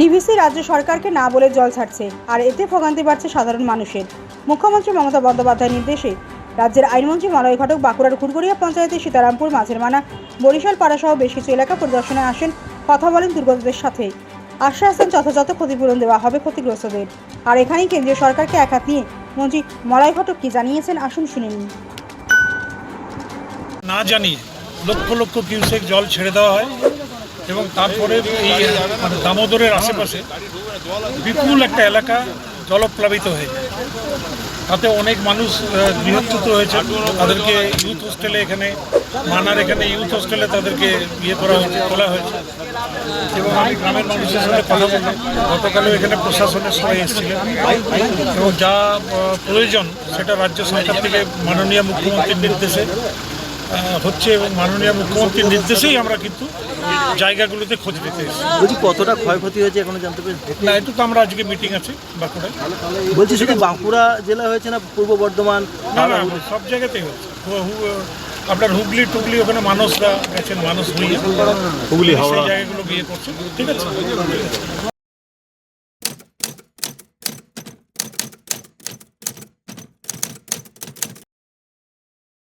DVC রাজ্য সরকারকে না বলে জল ছাড়ছে, আর এতে ভোগান্তি বাড়ছে সাধারণ মানুষের। মুখ্যমন্ত্রী মমতা বন্দ্যোপাধ্যায়ের নির্দেশে রাজ্যের আইনমন্ত্রী মলয় ঘটক বাঁকুড়ার ঘুরঘুরিয়া পঞ্চায়েতের সীতারামপুর, মাঝেরমানা বরিশাল পাড়াসহ বেশ কিছু এলাকা পরিদর্শনে আসেন। কথা বলেন দুর্গতদের সাথে। আশ্বাস দেন যথাযথ ক্ষতিপূরণ দেওয়া হবে ক্ষতিগ্রস্তদের। আর এখানেই কেন্দ্রীয় সরকারকে এক হাত নিয়ে মন্ত্রী মলয় ঘটক কি জানিয়েছেন, আসুন শুনে নিন। না জানিয়ে লক্ষ লক্ষ কিউসেক জল ছেড়ে দেওয়া হয়। এবং তারপরে এই মানে দামোদরের আশেপাশে বিপুল একটা এলাকা জলপ্লাবিত হয়ে তাতে অনেক মানুষ গৃহচ্যুত হয়েছে। তাদেরকে ইউথ হোস্টেলে এখানে, মানার এখানে ইউথ হোস্টেলে তাদেরকে ইয়ে করা হয়েছে, তোলা হয়েছে। এবং আমি গ্রামের মানুষের সাথে কথা বললাম। গতকালও এখানে প্রশাসনের সবাই এসেছিলেন। এবং যা প্রয়োজন সেটা রাজ্য সরকার থেকে মাননীয় মুখ্যমন্ত্রীর নির্দেশে হচ্ছে এবং মাননীয় মুখ্যমন্ত্রীর নির্দেশেই আমরা কিন্তু জায়গাগুলোতে খোঁজ পেতে এসেছি। বলছি কতটা ক্ষয়ক্ষতি হয়েছে এখনও জানতে পেরেছি? না একটু তো আমরা আজকে মিটিং আছে বাঁকুড়ায়। বলছি শুধু বাঁকুড়া জেলা হয়েছে না পূর্ব বর্ধমান? না না সব জায়গাতেই হচ্ছে আপনার হুগলি টুগলি ওখানে মানুষরা গেছেন মানুষ হয়ে হুগলি সেই জায়গাগুলো বিয়ে করছে। ঠিক আছে?